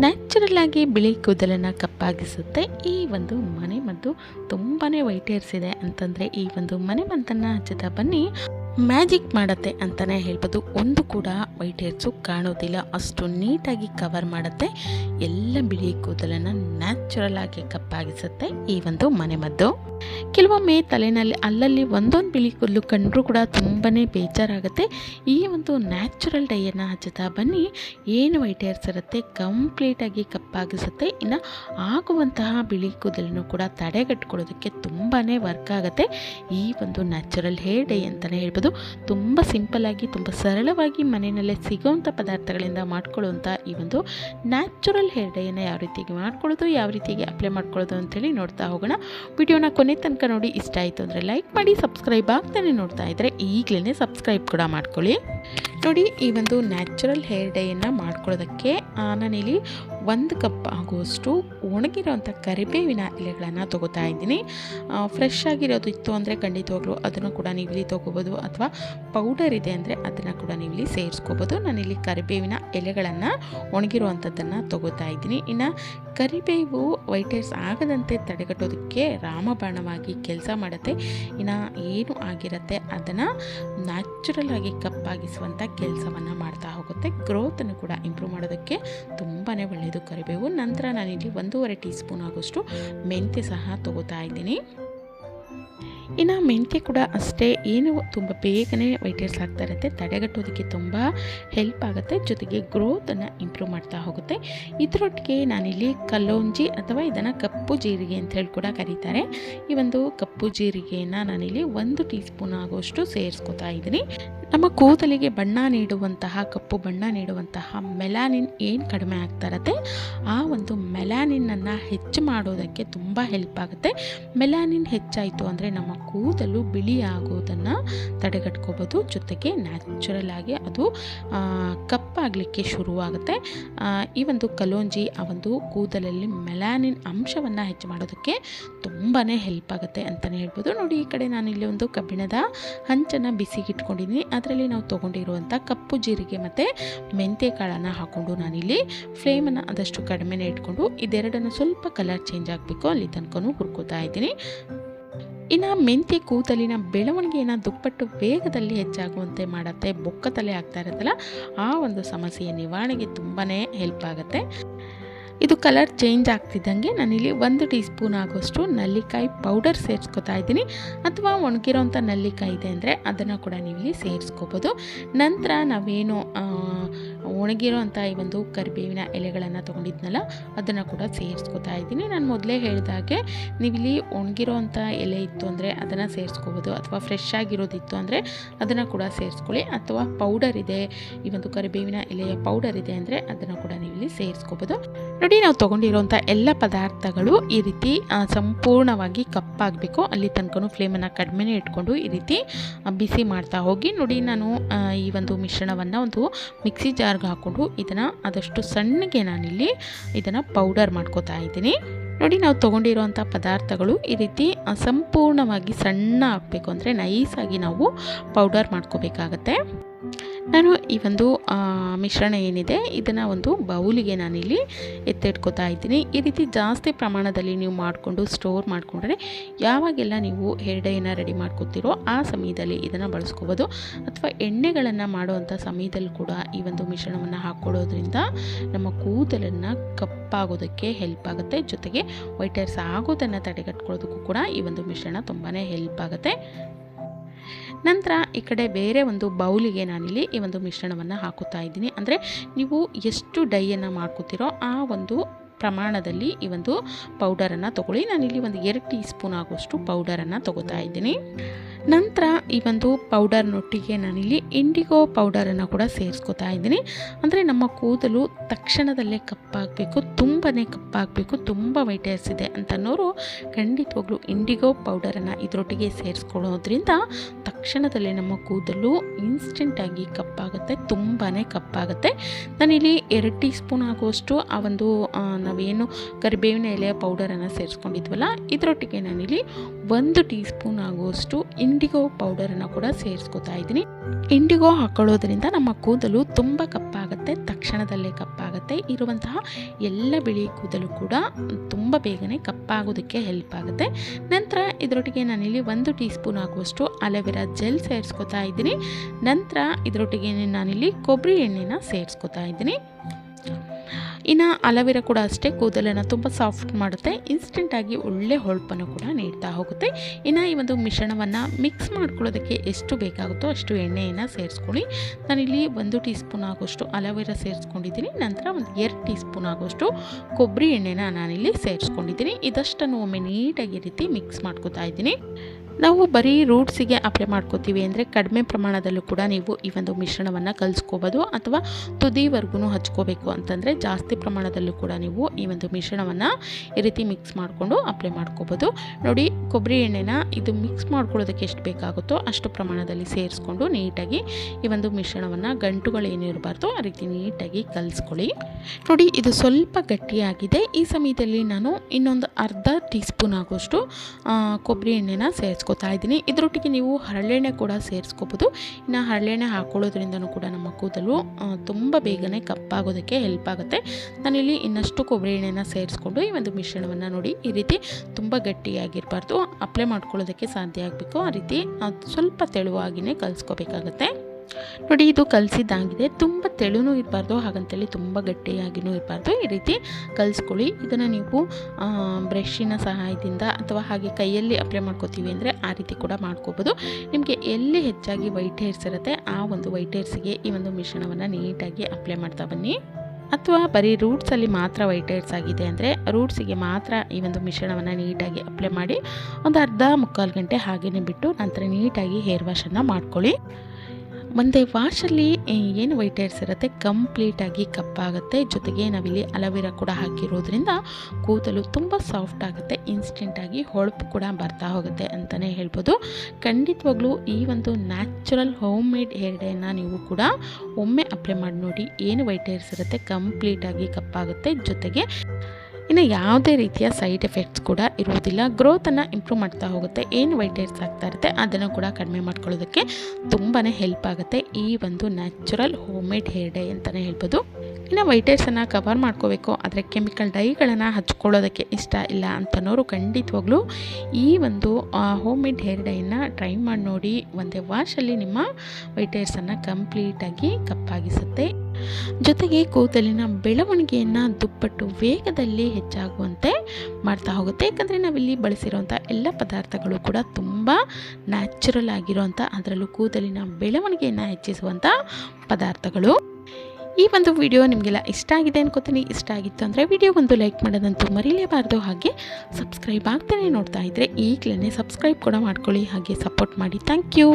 Natural ಆಗಿ ಬಿಳಿ ಕೂದಲನ್ನು ಕಪ್ಪಾಗಿಸುತ್ತೆ. ಈ ಒಂದು ಮನೆ ಮದ್ದು ತುಂಬಾ ವೈಟೇರ್ಸ್ ಇದೆ ಅಂತಂದರೆ ಈ ಒಂದು ಮನೆ ಮದ್ದನ್ನು ಹಚ್ಚುತ್ತಾ ಬನ್ನಿ. ಮ್ಯಾಜಿಕ್ ಮಾಡುತ್ತೆ ಅಂತಲೇ ಹೇಳ್ಬೋದು. ಒಂದು ಕೂಡ ವೈಟ್ ಹೇರ್ಸು ಕಾಣೋದಿಲ್ಲ. ಅಷ್ಟು ನೀಟಾಗಿ ಕವರ್ ಮಾಡುತ್ತೆ. ಎಲ್ಲ ಬಿಳಿ ಕೂದಲನ್ನು ನ್ಯಾಚುರಲ್ ಆಗಿ ಕಪ್ಪಾಗಿಸುತ್ತೆ ಈ ಒಂದು ಮನೆಮದ್ದು ಕೆಲವೊಮ್ಮೆ ತಲೆನಲ್ಲಿ ಅಲ್ಲಲ್ಲಿ ಒಂದೊಂದು ಬಿಳಿ ಕೂದಲು ಕಂಡರೂ ಕೂಡ ತುಂಬಾ ಬೇಜಾರಾಗುತ್ತೆ. ಈ ಒಂದು ನ್ಯಾಚುರಲ್ ಡೈಯನ್ನು ಹಚ್ಚುತ್ತಾ ಬನ್ನಿ. ಏನು ವೈಟ್ ಹೇರ್ಸ್ ಇರುತ್ತೆ ಕಂಪ್ಲೀಟಾಗಿ ಕಪ್ಪಾಗಿಸುತ್ತೆ. ಇನ್ನು ಆಗುವಂತಹ ಬಿಳಿ ಕೂದಲನ್ನು ಕೂಡ ತಡೆಗಟ್ಕೊಳ್ಳೋದಕ್ಕೆ ತುಂಬಾ ವರ್ಕ್ ಆಗುತ್ತೆ. ಈ ಒಂದು ನ್ಯಾಚುರಲ್ ಹೇರ್ ಡೈ ಅಂತಲೇ ಹೇಳ್ಬೋದು. ತುಂಬ ಸಿಂಪಲ್ಲಾಗಿ ತುಂಬ ಸರಳವಾಗಿ ಮನೆಯಲ್ಲೇ ಸಿಗುವಂಥ ಪದಾರ್ಥಗಳಿಂದ ಮಾಡ್ಕೊಳ್ಳುವಂಥ ಈ ಒಂದು ನ್ಯಾಚುರಲ್ ಹೇರ್ ಡೈಯನ್ನು ಯಾವ ರೀತಿಯಾಗಿ ಮಾಡ್ಕೊಳ್ಳೋದು, ಯಾವ ರೀತಿಯಾಗಿ ಅಪ್ಲೈ ಮಾಡ್ಕೊಳ್ಳೋದು ಅಂತೇಳಿ ನೋಡ್ತಾ ಹೋಗೋಣ. ವಿಡಿಯೋನ ಕೊನೆ ತನಕ ನೋಡಿ ಇಷ್ಟ ಆಯಿತು ಅಂದರೆ ಲೈಕ್ ಮಾಡಿ ಸಬ್ಸ್ಕ್ರೈಬ್ ಆಗ್ತಾನೆ ನೋಡ್ತಾ ಇದ್ದರೆ ಈಗಲೇ ಸಬ್ಸ್ಕ್ರೈಬ್ ಕೂಡ ಮಾಡ್ಕೊಳ್ಳಿ. ನೋಡಿ ಈ ಒಂದು ನ್ಯಾಚುರಲ್ ಹೇರ್ ಡೈಯನ್ನು ಮಾಡ್ಕೊಳ್ಳೋದಕ್ಕೆ ನಾನಿಲ್ಲಿ ಒಂದು ಕಪ್ ಆಗುವಷ್ಟು ಒಣಗಿರೋಂಥ ಕರಿಬೇವಿನ ಎಲೆಗಳನ್ನು ತೊಗೋತಾ ಇದ್ದೀನಿ. ಫ್ರೆಶ್ ಆಗಿರೋದು ಇತ್ತು ಅಂದರೆ ಖಂಡಿತವಾಗ್ಲೂ ಅದನ್ನು ಕೂಡ ನೀವು ಇಲ್ಲಿ ತೊಗೋಬೋದು ಅಥವಾ ಪೌಡರ್ ಇದೆ ಅಂದರೆ ಅದನ್ನು ಕೂಡ ನೀವು ಇಲ್ಲಿ ಸೇರಿಸ್ಕೋಬೋದು. ನಾನಿಲ್ಲಿ ಕರಿಬೇವಿನ ಎಲೆಗಳನ್ನು ಒಣಗಿರುವಂಥದ್ದನ್ನು ತೊಗೋತಾ ಇದ್ದೀನಿ. ಇನ್ನು ಕರಿಬೇವು ವೈಟ್ ಆಗದಂತೆ ತಡೆಗಟ್ಟೋದಕ್ಕೆ ರಾಮಬಾಣವಾಗಿ ಕೆಲಸ ಮಾಡುತ್ತೆ. ಇನ್ನು ಏನು ಆಗಿರುತ್ತೆ ಅದನ್ನು ನ್ಯಾಚುರಲ್ ಆಗಿ ಕಪ್ಪಾಗಿಸುವಂಥ ಕೆಲಸವನ್ನು ಮಾಡ್ತಾ ಹೋಗುತ್ತೆ. ಗ್ರೋತನ್ನು ಕೂಡ ಇಂಪ್ರೂವ್ ಮಾಡೋದಕ್ಕೆ ತುಂಬಾ ಒಳ್ಳೆಯದು ಕರಿಬೇವು. ನಂತರ ನಾನಿಲ್ಲಿ ಒಂದೂವರೆ ಟೀ ಸ್ಪೂನ್ ಆಗೋಷ್ಟು ಮೆಂತ್ಯ ಸಹ ತಗೋತಾ ಇದ್ದೀನಿ. ಇನ್ನು ಮೆಂತ್ಯ ಕೂಡ ಅಷ್ಟೇ, ಏನು ತುಂಬ ಬೇಗನೆ ವೈಟೇಸ್ ಆಗ್ತಾ ಇರುತ್ತೆ. ತಡೆಗಟ್ಟೋದಕ್ಕೆ ತುಂಬ ಹೆಲ್ಪ್ ಆಗುತ್ತೆ. ಜೊತೆಗೆ ಗ್ರೋತನ್ನು ಇಂಪ್ರೂವ್ ಮಾಡ್ತಾ ಹೋಗುತ್ತೆ. ಇದರೊಟ್ಟಿಗೆ ನಾನಿಲ್ಲಿ ಕಲ್ಲೋಂಜಿ ಅಥವಾ ಇದನ್ನು ಕಪ್ಪು ಜೀರಿಗೆ ಅಂತ ಹೇಳಿ ಕೂಡ ಕರೀತಾರೆ. ಈ ಒಂದು ಕಪ್ಪು ಜೀರಿಗೆಯನ್ನು ನಾನಿಲ್ಲಿ ಒಂದು ಟೀ ಸ್ಪೂನ್ ಆಗುವಷ್ಟು ಸೇರಿಸ್ಕೊತಾ ಇದ್ದೀನಿ. ನಮ್ಮ ಕೂದಲಿಗೆ ಬಣ್ಣ ನೀಡುವಂತಹ, ಕಪ್ಪು ಬಣ್ಣ ನೀಡುವಂತಹ ಮೆಲಾನಿನ್ ಏನು ಕಡಿಮೆ ಆಗ್ತಾ ಇರುತ್ತೆ, ಆ ಒಂದು ಮೆಲಾನಿನ್ನನ್ನು ಹೆಚ್ಚು ಮಾಡೋದಕ್ಕೆ ತುಂಬ ಹೆಲ್ಪ್ ಆಗುತ್ತೆ. ಮೆಲಾನಿನ್ ಹೆಚ್ಚಾಯಿತು ಅಂದರೆ ನಮ್ಮ ಕೂದಲು ಬಿಳಿ ಆಗೋದನ್ನು ತಡೆಗಟ್ಕೋಬೋದು. ಜೊತೆಗೆ ನ್ಯಾಚುರಲ್ ಆಗಿ ಅದು ಕಪ್ಪಾಗಲಿಕ್ಕೆ ಶುರುವಾಗುತ್ತೆ. ಈ ಒಂದು ಕಲೋಂಜಿ, ಆ ಒಂದು ಕೂದಲಲ್ಲಿ ಮೆಲಾನಿನ್ ಅಂಶವನ್ನು ಹೆಚ್ಚು ಮಾಡೋದಕ್ಕೆ ತುಂಬಾ ಹೆಲ್ಪ್ ಆಗುತ್ತೆ ಅಂತಲೇ ಹೇಳ್ಬೋದು. ನೋಡಿ, ಈ ಕಡೆ ನಾನು ಇಲ್ಲಿ ಒಂದು ಕಬ್ಬಿಣದ ಹಂಚನ್ನು ಬಿಸಿಗಿಟ್ಕೊಂಡಿದ್ದೀನಿ ಅದರಲ್ಲಿ ನಾವು ತೊಗೊಂಡಿರುವಂಥ ಕಪ್ಪು ಜೀರಿಗೆ ಮತ್ತು ಮೆಂತ್ಯ ಕಾಳನ್ನು ಹಾಕ್ಕೊಂಡು ನಾನಿಲ್ಲಿ ಫ್ಲೇಮನ್ನು ಆದಷ್ಟು ಕಡಿಮೆನೇ ಇಟ್ಕೊಂಡು, ಇದೆರಡನ್ನು ಸ್ವಲ್ಪ ಕಲರ್ ಚೇಂಜ್ ಆಗಬೇಕು. ಅಲ್ಲಿ ತನಕನೂ ಹುರ್ಕೋತಾ ಇದ್ದೀನಿ. ಇನ್ನು ಮೆಂತ್ಯ ಕೂದಲಿನ ಬೆಳವಣಿಗೆಯನ್ನು ದುಪ್ಪಟ್ಟು ವೇಗದಲ್ಲಿ ಹೆಚ್ಚಾಗುವಂತೆ ಮಾಡುತ್ತೆ ಬೊಕ್ಕ ತಲೆ ಆಗ್ತಾ ಇರುತ್ತಲ್ಲ, ಆ ಒಂದು ಸಮಸ್ಯೆಯ ನಿವಾರಣೆಗೆ ತುಂಬಾ ಹೆಲ್ಪ್ ಆಗುತ್ತೆ. ಇದು ಕಲರ್ ಚೇಂಜ್ ಆಗ್ತಿದ್ದಂಗೆ ನಾನಿಲ್ಲಿ ಒಂದು ಟೀ ಸ್ಪೂನ್ ಆಗೋಷ್ಟು ನಲ್ಲಿಕಾಯಿ ಪೌಡರ್ ಸೇರಿಸ್ಕೊತಾ ಇದ್ದೀನಿ. ಅಥವಾ ಒಣಗಿರೋಂಥ ನಲ್ಲಿಕಾಯಿ ಇದೆ ಅಂದರೆ ಅದನ್ನು ಕೂಡ ನೀವು ಇಲ್ಲಿ ಸೇರಿಸ್ಕೋಬೋದು. ನಂತರ ನಾವೇನು ಆ, ಒಣಗಿರೋಂಥ ಈ ಒಂದು ಕರಿಬೇವಿನ ಎಲೆಗಳನ್ನು ತೊಗೊಂಡಿದ್ನಲ್ಲ ಅದನ್ನು ಕೂಡ ಸೇರಿಸ್ಕೊತಾ ಇದ್ದೀನಿ. ನಾನು ಮೊದಲೇ ಹೇಳಿದಾಗೆ ನೀವಿಲ್ಲಿ ಒಣಗಿರೋವಂಥ ಎಲೆ ಇತ್ತು ಅಂದರೆ ಅದನ್ನು ಸೇರಿಸ್ಕೋಬೋದು ಅಥವಾ ಫ್ರೆಶ್ ಆಗಿರೋದಿತ್ತು ಅಂದರೆ ಅದನ್ನು ಕೂಡ ಸೇರಿಸ್ಕೊಳ್ಳಿ. ಅಥವಾ ಪೌಡರ್ ಇದೆ ಈ ಒಂದು ಕರಿಬೇವಿನ ಎಲೆಯ ಪೌಡರ್ ಇದೆ ಅಂದರೆ ಅದನ್ನು ಕೂಡ ನೀವು ಇಲ್ಲಿ ಸೇರಿಸ್ಕೋಬೋದು. ನೋಡಿ ನಾವು ತೊಗೊಂಡಿರೋಂಥ ಎಲ್ಲ ಪದಾರ್ಥಗಳು ಈ ರೀತಿ ಸಂಪೂರ್ಣವಾಗಿ ಕಪ್ಪಾಗಬೇಕು. ಅಲ್ಲಿ ತನಕ ಫ್ಲೇಮನ್ನು ಕಡಿಮೆನೇ ಇಟ್ಕೊಂಡು ಈ ರೀತಿ ಬಿಸಿ ಮಾಡ್ತಾ ಹೋಗಿ ನೋಡಿ ನಾನು ಈ ಒಂದು ಮಿಶ್ರಣವನ್ನು ಒಂದು ಮಿಕ್ಸಿ ಜಾರ್ಗೆ ಹಾಕ್ಕೊಂಡು ಇದನ್ನು ಆದಷ್ಟು ಸಣ್ಣಗೆ ನಾನಿಲ್ಲಿ ಇದನ್ನು ಪೌಡರ್ ಮಾಡ್ಕೋತಾ ಇದ್ದೀನಿ. ನೋಡಿ ನಾವು ತೊಗೊಂಡಿರುವಂಥ ಪದಾರ್ಥಗಳು ಈ ರೀತಿ ಸಂಪೂರ್ಣವಾಗಿ ಸಣ್ಣ ಆಗಬೇಕು ಅಂದರೆ ನೈಸಾಗಿ ನಾವು ಪೌಡರ್ ಮಾಡ್ಕೋಬೇಕಾಗತ್ತೆ. ನಾನು ಈ ಒಂದು ಮಿಶ್ರಣ ಏನಿದೆ, ಇದನ್ನು ಒಂದು ಬೌಲಿಗೆ ನಾನಿಲ್ಲಿ ಎತ್ತಿಟ್ಕೋತಾ ಇದ್ದೀನಿ. ಈ ರೀತಿ ಜಾಸ್ತಿ ಪ್ರಮಾಣದಲ್ಲಿ ನೀವು ಮಾಡಿಕೊಂಡು ಸ್ಟೋರ್ ಮಾಡಿಕೊಂಡ್ರೆ ಯಾವಾಗೆಲ್ಲ ನೀವು ಹೇರ್ ರೆಡಿ ಮಾಡ್ಕೊತೀರೋ ಆ ಸಮಯದಲ್ಲಿ ಇದನ್ನು ಬಳಸ್ಕೋಬೋದು. ಅಥವಾ ಎಣ್ಣೆಗಳನ್ನು ಮಾಡುವಂಥ ಸಮಯದಲ್ಲಿ ಕೂಡ ಈ ಒಂದು ಮಿಶ್ರಣವನ್ನು ಹಾಕ್ಕೊಳ್ಳೋದ್ರಿಂದ ನಮ್ಮ ಕೂದಲನ್ನು ಕಪ್ಪಾಗೋದಕ್ಕೆ ಹೆಲ್ಪ್ ಆಗುತ್ತೆ. ಜೊತೆಗೆ ವೈಟ್ ಹೇರ್ಸ್ ಆಗೋದನ್ನು ತಡೆಗಟ್ಕೊಳ್ಳೋದಕ್ಕೂ ಕೂಡ ಈ ಒಂದು ಮಿಶ್ರಣ ತುಂಬಾ ಹೆಲ್ಪ್ ಆಗುತ್ತೆ. ನಂತರ ಈ ಕಡೆ ಬೇರೆ ಒಂದು ಬೌಲಿಗೆ ನಾನಿಲ್ಲಿ ಈ ಒಂದು ಮಿಶ್ರಣವನ್ನು ಹಾಕುತ್ತಾ ಇದ್ದೀನಿ. ಅಂದರೆ ನೀವು ಎಷ್ಟು ಡೈಯನ್ನು ಮಾಡ್ಕೋತೀರೋ ಆ ಒಂದು ಪ್ರಮಾಣದಲ್ಲಿ ಈ ಒಂದು ಪೌಡರನ್ನು ತೊಗೊಳ್ಳಿ. ನಾನಿಲ್ಲಿ ಒಂದು ಎರಡು ಟೀ ಸ್ಪೂನ್ ಆಗುವಷ್ಟು ಪೌಡರನ್ನು ತೊಗೋತಾ ಇದ್ದೀನಿ. ನಂತರ ಈ ಒಂದು ಪೌಡರ್ನೊಟ್ಟಿಗೆ ನಾನಿಲ್ಲಿ ಇಂಡಿಗೋ ಪೌಡರನ್ನು ಕೂಡ ಸೇರಿಸ್ಕೊತಾ ಇದ್ದೀನಿ. ಅಂದರೆ ನಮ್ಮ ಕೂದಲು ತಕ್ಷಣದಲ್ಲೇ ಕಪ್ಪಾಗಬೇಕು ತುಂಬಾ ಕಪ್ಪಾಗಬೇಕು, ತುಂಬ ವೈಟೇಸ್ ಇದೆ ಅಂತನೋರು ಖಂಡಿತವಾಗ್ಲೂ ಇಂಡಿಗೋ ಪೌಡರನ್ನು ಇದರೊಟ್ಟಿಗೆ ಸೇರಿಸ್ಕೊಳ್ಳೋದ್ರಿಂದ ತಕ್ಷಣದಲ್ಲೇ ನಮ್ಮ ಕೂದಲು ಇನ್ಸ್ಟೆಂಟಾಗಿ ಕಪ್ಪಾಗುತ್ತೆ ತುಂಬಾ ಕಪ್ಪಾಗುತ್ತೆ. ನಾನಿಲ್ಲಿ ಎರಡು ಟೀ ಸ್ಪೂನ್ ಆಗುವಷ್ಟು ಆ ಒಂದು ನಾವೇನು ಕರಿಬೇವಿನ ಎಲೆಯ ಪೌಡರನ್ನು ಸೇರಿಸ್ಕೊಂಡಿದ್ವಲ್ಲ, ಇದರೊಟ್ಟಿಗೆ ನಾನಿಲ್ಲಿ ಒಂದು ಟೀ ಸ್ಪೂನ್ ಆಗುವಷ್ಟು ಇಂಡಿಗೋ ಪೌಡರನ್ನು ಕೂಡ ಸೇರಿಸ್ಕೊತಾ ಇದ್ದೀನಿ. ಇಂಡಿಗೋ ಹಾಕೊಳ್ಳೋದ್ರಿಂದ ನಮ್ಮ ಕೂದಲು ತುಂಬ ಕಪ್ಪಾಗುತ್ತೆ, ತಕ್ಷಣದಲ್ಲೇ ಕಪ್ಪಾಗುತ್ತೆ. ಇರುವಂತಹ ಎಲ್ಲ ಬಿಳಿ ಕೂದಲು ಕೂಡ ತುಂಬ ಬೇಗನೆ ಕಪ್ಪಾಗೋದಕ್ಕೆ ಹೆಲ್ಪ್ ಆಗುತ್ತೆ. ನಂತರ ಇದರೊಟ್ಟಿಗೆ ನಾನಿಲ್ಲಿ ಒಂದು ಟೀ ಸ್ಪೂನ್ ಆಗುವಷ್ಟು ಅಲೋವೆರಾ ಜೆಲ್ ಸೇರಿಸ್ಕೊತಾ ಇದ್ದೀನಿ. ನಂತರ ಇದರೊಟ್ಟಿಗೆ ನಾನಿಲ್ಲಿ ಕೊಬ್ಬರಿ ಎಣ್ಣೆನ ಸೇರಿಸ್ಕೊತಾ ಇದ್ದೀನಿ. ಇನ್ನು ಅಲವಿರ ಕೂಡ ಅಷ್ಟೇ, ಕೂದಲನ್ನು ತುಂಬ ಸಾಫ್ಟ್ ಮಾಡುತ್ತೆ. ಇನ್ಸ್ಟೆಂಟಾಗಿ ಒಳ್ಳೆ ಹೊಳಪನ್ನು ಕೂಡ ನೀಡ್ತಾ ಹೋಗುತ್ತೆ. ಇನ್ನು ಈ ಒಂದು ಮಿಶ್ರಣವನ್ನು ಮಿಕ್ಸ್ ಮಾಡ್ಕೊಳ್ಳೋದಕ್ಕೆ ಎಷ್ಟು ಬೇಕಾಗುತ್ತೋ ಅಷ್ಟು ಎಣ್ಣೆಯನ್ನು ಸೇರಿಸ್ಕೊಳ್ಳಿ. ನಾನಿಲ್ಲಿ ಒಂದು ಟೀ ಸ್ಪೂನ್ ಆಗೋಷ್ಟು ಅಲೋವೆರಾ ಸೇರಿಸ್ಕೊಂಡಿದ್ದೀನಿ. ನಂತರ ಒಂದು ಎರಡು ಟೀ ಸ್ಪೂನ್ ಆಗೋಷ್ಟು ಕೊಬ್ಬರಿ ಎಣ್ಣೆನ ನಾನಿಲ್ಲಿ ಸೇರಿಸ್ಕೊಂಡಿದ್ದೀನಿ. ಇದಷ್ಟನ್ನು ಒಮ್ಮೆ ನೀಟಾಗಿ ರೀತಿ ಮಿಕ್ಸ್ ಮಾಡ್ಕೋತಾ ಇದ್ದೀನಿ. ನಾವು ಬರೀ ರೂಟ್ಸಿಗೆ ಅಪ್ಲೈ ಮಾಡ್ಕೋತೀವಿ ಅಂದರೆ ಕಡಿಮೆ ಪ್ರಮಾಣದಲ್ಲೂ ಕೂಡ ನೀವು ಈ ಒಂದು ಮಿಶ್ರಣವನ್ನು ಕಲಿಸ್ಕೋಬೋದು ಅಥವಾ ತುದಿವರೆಗೂ ಹಚ್ಕೋಬೇಕು ಅಂತಂದರೆ ಜಾಸ್ತಿ ಪ್ರಮಾಣದಲ್ಲೂ ಕೂಡ ನೀವು ಈ ಒಂದು ಮಿಶ್ರಣವನ್ನು ಈ ರೀತಿ ಮಿಕ್ಸ್ ಮಾಡಿಕೊಂಡು ಅಪ್ಲೈ ಮಾಡ್ಕೋಬೋದು. ನೋಡಿ, ಕೊಬ್ಬರಿ ಎಣ್ಣೆನ ಇದು ಮಿಕ್ಸ್ ಮಾಡ್ಕೊಳ್ಳೋದಕ್ಕೆ ಎಷ್ಟು ಬೇಕಾಗುತ್ತೋ ಅಷ್ಟು ಪ್ರಮಾಣದಲ್ಲಿ ಸೇರಿಸ್ಕೊಂಡು ನೀಟಾಗಿ ಈ ಒಂದು ಮಿಶ್ರಣವನ್ನು ಗಂಟುಗಳು ಏನು ಇರಬಾರ್ದು ಆ ರೀತಿ ನೀಟಾಗಿ ಕಲಿಸ್ಕೊಳ್ಳಿ. ನೋಡಿ, ಇದು ಸ್ವಲ್ಪ ಗಟ್ಟಿಯಾಗಿದೆ. ಈ ಸಮಯದಲ್ಲಿ ನಾನು ಇನ್ನೊಂದು ಅರ್ಧ ಟೀ ಸ್ಪೂನ್ ಆಗೋಷ್ಟು ಕೊಬ್ಬರಿ ಎಣ್ಣೆನ ಸೇರಿಸ್ಕೊತಾ ಇದ್ದೀನಿ. ಇದರೊಟ್ಟಿಗೆ ನೀವು ಹರಳೆಣ್ಣೆ ಕೂಡ ಸೇರಿಸ್ಕೋಬೋದು. ಇನ್ನು ಹರಳೆಣ್ಣೆ ಹಾಕೊಳ್ಳೋದ್ರಿಂದನೂ ಕೂಡ ನಮ್ಮ ಕೂದಲು ತುಂಬ ಬೇಗನೆ ಕಪ್ಪಾಗೋದಕ್ಕೆ ಹೆಲ್ಪ್ ಆಗುತ್ತೆ. ನಾನಿಲ್ಲಿ ಇನ್ನಷ್ಟು ಕೊಬ್ಬರಿ ಎಣ್ಣೆನ ಸೇರಿಸ್ಕೊಂಡು ಈ ಒಂದು ಮಿಶ್ರಣವನ್ನು ನೋಡಿ, ಈ ರೀತಿ ತುಂಬ ಗಟ್ಟಿಯಾಗಿರಬಾರ್ದು. ಅಪ್ಲೈ ಮಾಡ್ಕೊಳ್ಳೋದಕ್ಕೆ ಸಾಧ್ಯ ಆಗಬೇಕು. ಆ ರೀತಿ ಸ್ವಲ್ಪ ತೆಳುವಾಗಿಯೇ ಕಲಿಸ್ಕೋಬೇಕಾಗತ್ತೆ. ನೋಡಿ, ಇದು ಕಲಸಿದ್ದಾಗಿದೆ. ತುಂಬ ತೆಳುನೂ ಇರಬಾರ್ದು, ಹಾಗಂತೇಳಿ ತುಂಬ ಗಟ್ಟಿಯಾಗಿನೂ ಇರಬಾರ್ದು. ಈ ರೀತಿ ಕಲಿಸ್ಕೊಳ್ಳಿ. ಇದನ್ನು ನೀವು ಬ್ರಷಿನ ಸಹಾಯದಿಂದ ಅಥವಾ ಹಾಗೆ ಕೈಯಲ್ಲಿ ಅಪ್ಲೈ ಮಾಡ್ಕೋತೀವಿ ಅಂದರೆ ಆ ರೀತಿ ಕೂಡ ಮಾಡ್ಕೋಬೋದು. ನಿಮಗೆ ಎಲ್ಲಿ ಹೆಚ್ಚಾಗಿ ವೈಟ್ ಹೇರ್ಸ್ ಇರುತ್ತೆ, ಆ ಒಂದು ವೈಟ್ ಹೇರ್ಸಿಗೆ ಈ ಒಂದು ಮಿಶ್ರಣವನ್ನು ನೀಟಾಗಿ ಅಪ್ಲೈ ಮಾಡ್ತಾ ಬನ್ನಿ. ಅಥವಾ ಬರೀ ರೂಟ್ಸಲ್ಲಿ ಮಾತ್ರ ವೈಟ್ ಹೇರ್ಸ್ ಆಗಿದೆ ಅಂದರೆ ರೂಟ್ಸಿಗೆ ಮಾತ್ರ ಈ ಒಂದು ಮಿಶ್ರಣವನ್ನು ನೀಟಾಗಿ ಅಪ್ಲೈ ಮಾಡಿ, ಒಂದು ಅರ್ಧ ಮುಕ್ಕಾಲು ಗಂಟೆ ಹಾಗೆಯೇ ಬಿಟ್ಟು ನಂತರ ನೀಟಾಗಿ ಹೇರ್ ವಾಶನ್ನು ಮಾಡ್ಕೊಳ್ಳಿ. ಒಂದೇ ವಾಶಲ್ಲಿ ಏನು ವೈಟ್ ಹೇರ್ಸ್ ಇರುತ್ತೆ? ಕಂಪ್ಲೀಟಾಗಿ ಕಪ್ಪಾಗುತ್ತೆ. ಜೊತೆಗೆ ನಾವಿಲ್ಲಿ ಅಲೋವೆರಾ ಕೂಡ ಹಾಕಿರೋದ್ರಿಂದ ಕೂದಲು ತುಂಬ ಸಾಫ್ಟ್ ಆಗುತ್ತೆ. ಇನ್ಸ್ಟೆಂಟಾಗಿ ಹೊಳಪು ಕೂಡ ಬರ್ತಾ ಹೋಗುತ್ತೆ ಅಂತಲೇ ಹೇಳ್ಬೋದು. ಖಂಡಿತವಾಗ್ಲೂ ಈ ಒಂದು ನ್ಯಾಚುರಲ್ ಹೋಮ್ ಮೇಡ್ ಹೇರ್ ಡೇನ ನೀವು ಕೂಡ ಒಮ್ಮೆ ಅಪ್ಲೈ ಮಾಡಿ ನೋಡಿ. ಏನು ವೈಟ್ ಹೇರ್ಸ್ ಇರುತ್ತೆ? ಕಂಪ್ಲೀಟಾಗಿ ಕಪ್ಪಾಗುತ್ತೆ. ಜೊತೆಗೆ ಇನ್ನು ಯಾವುದೇ ರೀತಿಯ ಸೈಡ್ ಎಫೆಕ್ಟ್ಸ್ ಕೂಡ ಇರುವುದಿಲ್ಲ. ಗ್ರೋತನ್ನು ಇಂಪ್ರೂವ್ ಮಾಡ್ತಾ ಹೋಗುತ್ತೆ. ಏನು ವೈಟ್ ಹೇರ್ಸ್ ಆಗ್ತಾ ಇರುತ್ತೆ, ಅದನ್ನು ಕೂಡ ಕಡಿಮೆ ಮಾಡ್ಕೊಳ್ಳೋದಕ್ಕೆ ತುಂಬಾ ಹೆಲ್ಪ್ ಆಗುತ್ತೆ. ಈ ಒಂದು natural homemade hair dye ಅಂತಲೇ ಹೇಳ್ಬೋದು. ಇನ್ನು ವೈಟ್ ಹೇರ್ಸನ್ನು ಕವರ್ ಮಾಡ್ಕೋಬೇಕು. ಆದರೆ ಕೆಮಿಕಲ್ ಡೈಗಳನ್ನು ಹಚ್ಕೊಳ್ಳೋದಕ್ಕೆ ಇಷ್ಟ ಇಲ್ಲ ಅಂತನೋರು ಖಂಡಿತವಾಗ್ಲೂ ಈ ಒಂದು ಹೋಮ್ ಮೇಡ್ ಹೇರ್ ಡೈನ ಟ್ರೈ ಮಾಡಿ ನೋಡಿ. ಒಂದೇ ವಾಶಲ್ಲಿ ನಿಮ್ಮ ವೈಟ್ ಹೇರ್ಸನ್ನು ಕಂಪ್ಲೀಟಾಗಿ ಕಪ್ಪಾಗಿಸುತ್ತೆ. ಜೊತೆಗೆ ಕೂದಲಿನ ಬೆಳವಣಿಗೆಯನ್ನು ದುಪ್ಪಟ್ಟು ವೇಗದಲ್ಲಿ ಹೆಚ್ಚಾಗುವಂತೆ ಮಾಡ್ತಾ ಹೋಗುತ್ತೆ. ಯಾಕಂದರೆ ನಾವಿಲ್ಲಿ ಬಳಸಿರುವಂಥ ಎಲ್ಲ ಪದಾರ್ಥಗಳು ಕೂಡ ತುಂಬ ನ್ಯಾಚುರಲ್ ಆಗಿರುವಂಥ ಅದರಲ್ಲೂ ಕೂದಲಿನ ಬೆಳವಣಿಗೆಯನ್ನು ಹೆಚ್ಚಿಸುವಂಥ ಪದಾರ್ಥಗಳು. ಈ ಒಂದು ವಿಡಿಯೋ ನಿಮಗೆಲ್ಲ ಇಷ್ಟ ಆಗಿದೆ ಅನ್ಕೋತೀನಿ. ಇಷ್ಟ ಆಗಿತ್ತು ಅಂದರೆ ವಿಡಿಯೋ ಒಂದು ಲೈಕ್ ಮಾಡೋದಂತೂ ಮರೀಲೇಬಾರ್ದು. ಹಾಗೆ ಸಬ್ಸ್ಕ್ರೈಬ್ ಆಗ್ತಾನೆ ನೋಡ್ತಾ ಇದ್ದರೆ ಈಗಲೇ ಸಬ್ಸ್ಕ್ರೈಬ್ ಕೂಡ ಮಾಡ್ಕೊಳ್ಳಿ. ಹಾಗೆ ಸಪೋರ್ಟ್ ಮಾಡಿ. Thank you